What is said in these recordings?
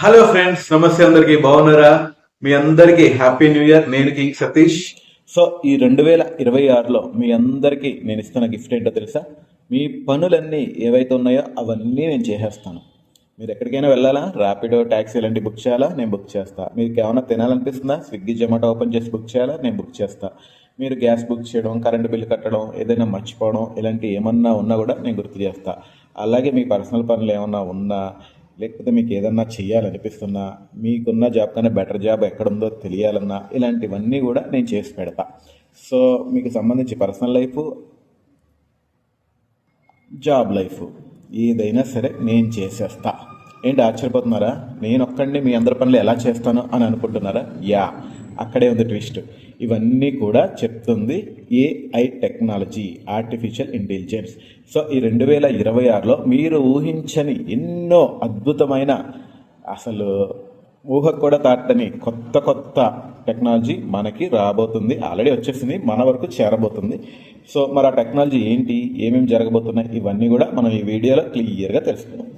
Hello friends నమస్తే అందరికి. బాగున్నారా? మీ అందరికి హ్యాపీ న్యూ ఇయర్ నేను కింగ్ సతీష్ సో ఈ రెండు వేల ఇరవై ఆరులో మీ అందరికీ నేను ఇస్తున్న గిఫ్ట్ ఏంటో తెలుసా? మీ పనులన్నీ ఏవైతే ఉన్నాయో అవన్నీ నేను చేసేస్తాను. మీరు ఎక్కడికైనా వెళ్ళాలా? ర్యాపిడో ట్యాక్సీ ఇలాంటి బుక్ చేయాలా? నేను బుక్ చేస్తా. మీకు ఏమైనా తినాలనిపిస్తుందా? స్విగ్గీ జొమాటో ఓపెన్ చేసి బుక్ చేయాలా? నేను బుక్ చేస్తా. మీరు గ్యాస్ బుక్ చేయడం కరెంటు బిల్లు కట్టడం ఏదైనా మర్చిపోవడం ఇలాంటి ఏమన్నా ఉన్నా కూడా నేను గుర్తు చేస్తా. అలాగే మీ పర్సనల్ పనులు ఏమన్నా ఉన్నా లేకపోతే మీకు ఏదన్నా చేయాలనిపిస్తున్నా మీకున్న జాబ్ కన్నా బెటర్ జాబ్ ఎక్కడుందో తెలియాలన్నా ఇలాంటివన్నీ కూడా నేను చేసి పెడతా. సో మీకు సంబంధించి పర్సనల్ లైఫ్ జాబ్ లైఫ్ ఏదైనా సరే నేను చేసేస్తా. ఏంటి ఆశ్చర్యపోతున్నారా? నేను ఒక్కడిని మీ అందరి పనులు ఎలా చేస్తాను అని అనుకుంటున్నారా? యా. అక్కడే ఉంది ట్విస్ట్. ఇవన్నీ కూడా చెప్తుంది AI technology artificial intelligence so ఈ రెండు వేల ఇరవై ఆరులో మీరు ఊహించని ఎన్నో అద్భుతమైన అసలు ఊహకు కూడా తాటని కొత్త కొత్త టెక్నాలజీ మనకి రాబోతుంది. ఆల్రెడీ వచ్చేసింది మన వరకు చేరబోతుంది. సో మరి ఆ టెక్నాలజీ ఏంటి ఏమేమి జరగబోతున్నాయి ఇవన్నీ కూడా మనం ఈ వీడియోలో క్లియర్గా తెలుసుకుందాం.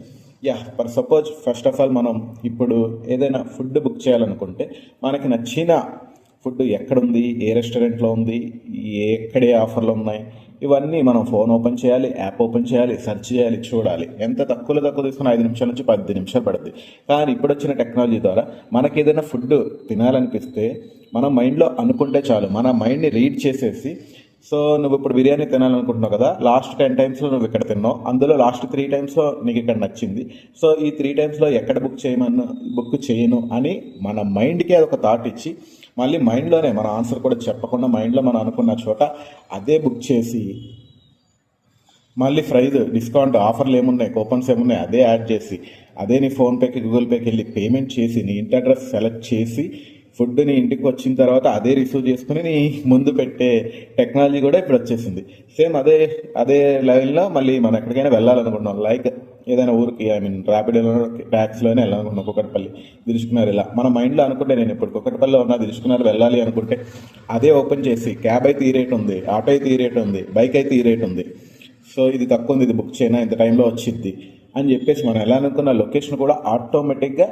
Yeah for suppose first of all మనం ఇప్పుడు ఏదైనా ఫుడ్ బుక్ చేయాలనుకుంటే మనకి నచ్చిన ఫుడ్ ఎక్కడుంది ఏ రెస్టారెంట్లో ఉంది ఏ ఎక్కడే ఆఫర్లు ఉన్నాయి ఇవన్నీ మనం ఫోన్ ఓపెన్ చేయాలి యాప్ ఓపెన్ చేయాలి సెర్చ్ చేయాలి చూడాలి. ఎంత తక్కువలో తక్కువ తీసుకున్న ఐదు నిమిషాల నుంచి పది నిమిషాలు పడుతుంది కానీ ఇప్పుడు వచ్చిన టెక్నాలజీ ద్వారా మనకి ఏదైనా ఫుడ్ తినాలనిపిస్తే మన మైండ్లో అనుకుంటే చాలు మన మైండ్ని రీడ్ చేసేసి సో నువ్వు ఇప్పుడు బిర్యానీ తినాలనుకుంటున్నావు కదా లాస్ట్ టెన్ టైమ్స్లో నువ్వు ఇక్కడ తిన్నావు. అందులో లాస్ట్ త్రీ టైమ్స్లో నీకు ఇక్కడ నచ్చింది. సో ఈ త్రీ టైమ్స్లో ఎక్కడ బుక్ చేయమను బుక్ చేయను అని మన మైండ్కి అది ఒక థాట్ ఇచ్చి మళ్ళీ మైండ్లోనే మన ఆన్సర్ కూడా చెప్పకుండా మైండ్లో మనం అనుకున్న చోట అదే బుక్ చేసి మళ్ళీ ప్రైజ్ డిస్కౌంట్ ఆఫర్లు ఏమున్నాయి కూపన్స్ ఏమున్నాయి అదే యాడ్ చేసి అదే నీ ఫోన్పేకి గూగుల్ పేకి వెళ్ళి పేమెంట్ చేసి నీ ఇంటి అడ్రస్ సెలెక్ట్ చేసి ఫుడ్ నీ ఇంటికి వచ్చిన తర్వాత అదే రిసీవ్ చేసుకుని నీ ముందు పెట్టే టెక్నాలజీ కూడా ఇప్పుడు వచ్చేసింది. సేమ్ అదే అదే లైన్లో మళ్ళీ మనం ఎక్కడికైనా వెళ్ళాలనుకుంటున్నాం. లైక్ ఏదైనా ఊరికి ఐ మీన్ ర్యాపిడోలో ట్యాక్స్లోనే వెళ్ళాలనుకున్నాం కుక్కటిపల్లి దిలుచుకున్నారు ఇలా. మన మైండ్లో అనుకుంటే నేను ఇప్పుడు కుక్కటిపల్లిలో ఉన్నా దిలుచుకున్నారు వెళ్ళాలి అనుకుంటే అదే ఓపెన్ చేసి క్యాబ్ అయితే ఈ రేట్ ఉంది ఆటో అయితే ఈ రేట్ ఉంది బైక్ అయితే ఈ రేట్ ఉంది. సో ఇది తక్కువ ఉంది ఇది బుక్ చేయనా ఇంత టైంలో వచ్చింది అని చెప్పేసి మనం ఎలా అనుకున్న లొకేషన్ కూడా ఆటోమేటిక్గా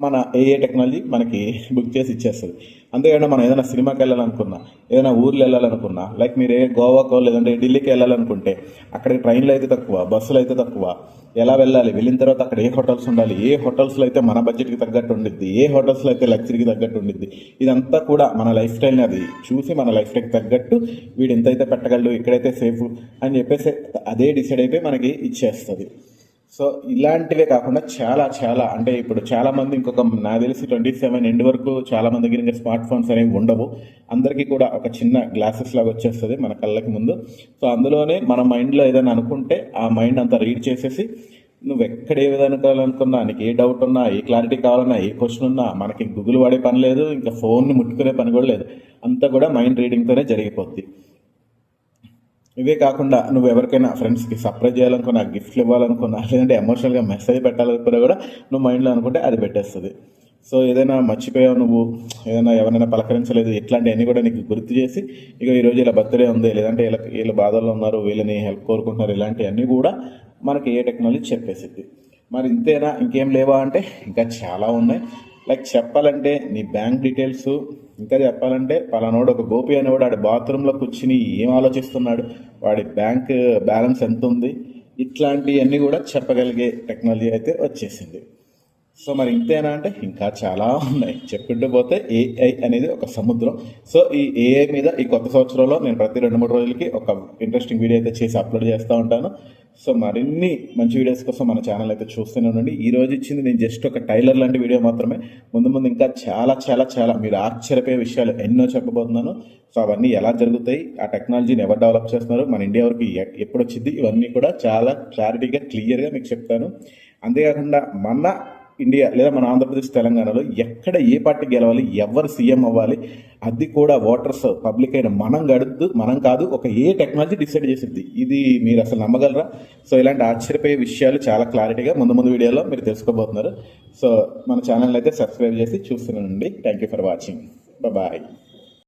మన ఏఏ టెక్నాలజీ మనకి బుక్ చేసి ఇచ్చేస్తుంది. అంతేకాకుండా మనం ఏదైనా సినిమాకి వెళ్ళాలనుకున్నా ఏదైనా ఊర్లు వెళ్ళాలనుకున్నా లైక్ మీరు ఏ గోవాకో లేదంటే ఢిల్లీకి వెళ్ళాలనుకుంటే అక్కడికి ట్రైన్లు అయితే తక్కువ బస్సులు అయితే తక్కువ ఎలా వెళ్ళాలి వెళ్ళిన తర్వాత అక్కడ ఏ హోటల్స్ ఉండాలి ఏ హోటల్స్లో అయితే మన బడ్జెట్కి తగ్గట్టు ఉండిద్ది ఏ హోటల్స్లో అయితే లగ్జరీకి తగ్గట్టు ఉండిద్ది ఇదంతా కూడా మన లైఫ్ స్టైల్ని అది చూసి మన లైఫ్ స్టైల్కి తగ్గట్టు వీడు ఎంతైతే పెట్టగలడు ఇక్కడైతే సేఫ్ అని చెప్పేసి అదే డిసైడ్ అయిపోయి మనకి ఇచ్చేస్తుంది. సో ఇలాంటివే కాకుండా చాలా చాలా అంటే ఇప్పుడు చాలా మంది ఇంకొక నాకు తెలిసి ట్వంటీ సెవెన్ ఎండ్ వరకు చాలా మంది దగ్గర ఇంకా స్మార్ట్ ఫోన్స్ అనేవి ఉండవు. అందరికీ కూడా ఒక చిన్న గ్లాసెస్ లాగా వచ్చేస్తుంది మన కళ్ళకి ముందు. సో అందులోనే మన మైండ్లో ఏదైనా అనుకుంటే ఆ మైండ్ అంతా రీడ్ చేసేసి నువ్వు ఎక్కడ ఏ విధంగా అనుకున్నా నీకు ఏ డౌట్ ఉన్నా ఏ క్లారిటీ కావాలన్నా ఏ క్వశ్చన్ ఉన్నా మనకి గూగుల్ వాడే పని లేదు ఇంకా ఫోన్ని ముట్టుకునే పని కూడా లేదు. అంతా కూడా మైండ్ రీడింగ్తోనే జరిగిపోద్ది. ఇవే కాకుండా నువ్వు ఎవరికైనా ఫ్రెండ్స్కి సర్ప్రైజ్ చేయాలనుకున్నా గిఫ్ట్లు ఇవ్వాలనుకున్నా లేదంటే ఎమోషనల్గా మెసేజ్ పెట్టాలనుకున్నా కూడా నువ్వు మైండ్లో అనుకుంటే అది పెట్టేస్తుంది. సో ఏదైనా మర్చిపోయావు నువ్వు ఏదైనా ఎవరైనా పలకరించలేదు ఇట్లాంటివన్నీ కూడా నీకు గుర్తు చేసి ఇక ఈరోజు ఇలా బర్త్డే ఉంది లేదంటే వీళ్ళ వీళ్ళు బాధల్లో ఉన్నారు వీళ్ళని హెల్ప్ కోరుకుంటున్నారు ఇలాంటివన్నీ కూడా మనకి ఏ టెక్నాలజీ చెప్పేసిద్ది. మరి ఇంతేనా ఇంకేం లేవా అంటే ఇంకా చాలా ఉన్నాయి. లైక్ చెప్పాలంటే నీ బ్యాంక్ డీటెయిల్స్ ఇంకా చెప్పాలంటే పలానోడు ఒక గోపి అనేవాడు వాడి బాత్రూంలో కూర్చుని ఏం ఆలోచిస్తున్నాడు? వాడి బ్యాంక్ బ్యాలెన్స్ ఎంత ఉంది ఇట్లాంటివన్నీ కూడా చెప్పగలిగే టెక్నాలజీ అయితే వచ్చేసింది. సో మరి ఇంతేనా అంటే ఇంకా చాలా ఉన్నాయి. చెప్పుకుంటూ పోతే ఏఐ అనేది ఒక సముద్రం. సో ఈ ఏఐ మీద ఈ కొత్త సంవత్సరంలో నేను ప్రతి రెండు మూడు రోజులకి ఒక ఇంట్రెస్టింగ్ వీడియో అయితే చేసి అప్లోడ్ చేస్తూ ఉంటాను. సో మరిన్ని మంచి వీడియోస్ కోసం మన ఛానల్ అయితే చూస్తూనే ఉండండి. ఈ రోజు ఇచ్చింది నేను జస్ట్ ఒక టైలర్ లాంటి వీడియో మాత్రమే. ముందు ముందు ఇంకా చాలా చాలా చాలా మీరు ఆశ్చర్యపోయే విషయాలు ఎన్నో చెప్పబోతున్నాను. సో అవన్నీ ఎలా జరుగుతాయి? ఆ టెక్నాలజీని ఎవరు డెవలప్ చేస్తున్నారు? మన ఇండియా వరకు ఎప్పుడు వచ్చింది ఇవన్నీ కూడా చాలా క్లారిటీగా క్లియర్గా మీకు చెప్తాను. అంతేకాకుండా మన ఇండియా లేదా మన ఆంధ్రప్రదేశ్ తెలంగాణలో ఎక్కడ ఏ పార్టీ గెలవాలి ఎవరు సీఎం అవ్వాలి అది కూడా ఓటర్స్ పబ్లిక్ అయిన మనం గడుతూ మనం కాదు ఒక ఏ టెక్నాలజీ డిసైడ్ చేసింది ఇది మీరు అసలు నమ్మగలరా? సో ఇలాంటి ఆశ్చర్యపోయే విషయాలు చాలా క్లారిటీగా ముందు ముందు వీడియోలో మీరు తెలుసుకోబోతున్నారు. సో మన ఛానల్ అయితే సబ్స్క్రైబ్ చేసి చూస్తున్నానండి thank you for watching bye